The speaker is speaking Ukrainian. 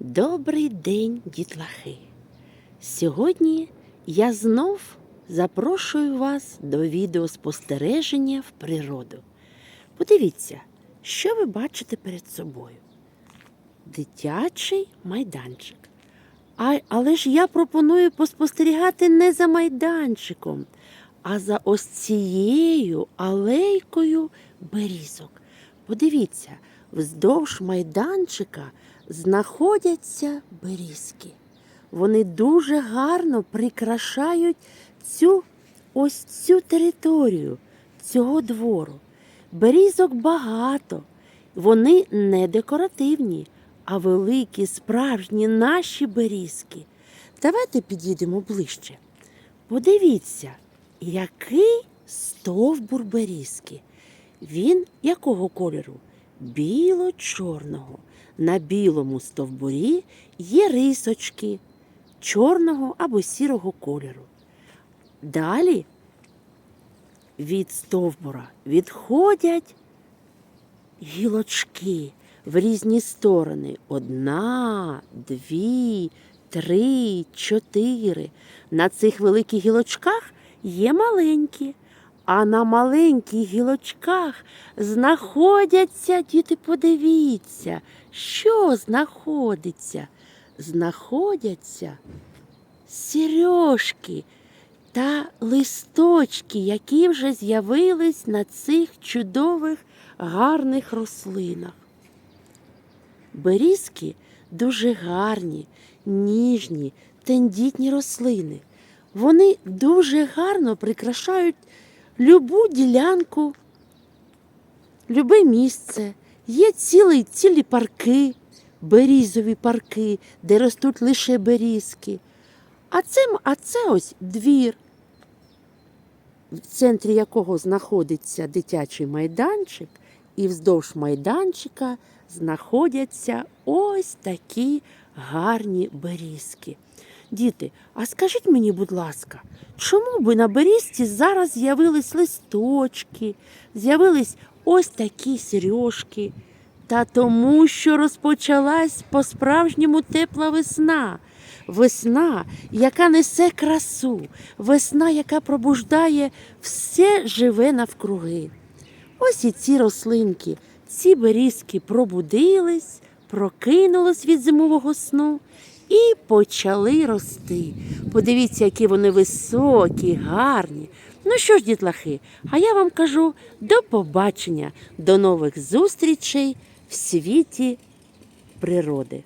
Добрий день, дітлахи! Сьогодні я знов запрошую вас до відеоспостереження в природу. Подивіться, що ви бачите перед собою. Дитячий майданчик. А, але ж я пропоную поспостерігати не за майданчиком, а за ось цією алейкою берізок. Подивіться, вздовж майданчика знаходяться берізки. Вони дуже гарно прикрашають цю ось цю територію цього двору. Берізок багато. Вони не декоративні, а великі, справжні наші берізки. Давайте підійдемо ближче. Подивіться, який стовбур берізки. Він якого кольору? Біло-чорного. На білому стовбурі є рисочки чорного або сірого кольору. Далі від стовбура відходять гілочки в різні сторони. Одна, дві, три, чотири. На цих великих гілочках є маленькі. А на маленьких гілочках знаходяться, діти, подивіться, що знаходиться? Знаходяться сережки та листочки, які вже з'явились на цих чудових гарних рослинах. Берізки дуже гарні, ніжні, тендітні рослини. Вони дуже гарно прикрашають любу ділянку, любе місце. Є цілі, цілі парки, берізові парки, де ростуть лише берізки. А це, а це ось двір, в центрі якого знаходиться дитячий майданчик, і вздовж майданчика знаходяться ось такі гарні берізки. Діти, а скажіть мені, будь ласка, чому би на берізці зараз з'явились листочки, з'явились ось такі сережки? Та тому, що розпочалась по-справжньому тепла весна. Весна, яка несе красу, весна, яка пробуждає все живе навкруги. Ось і ці рослинки, ці берізки пробудились, прокинулись від зимового сну і почали рости. Подивіться, які вони високі, гарні. Ну що ж, дітлахи, а я вам кажу до побачення, до нових зустрічей в світі природи.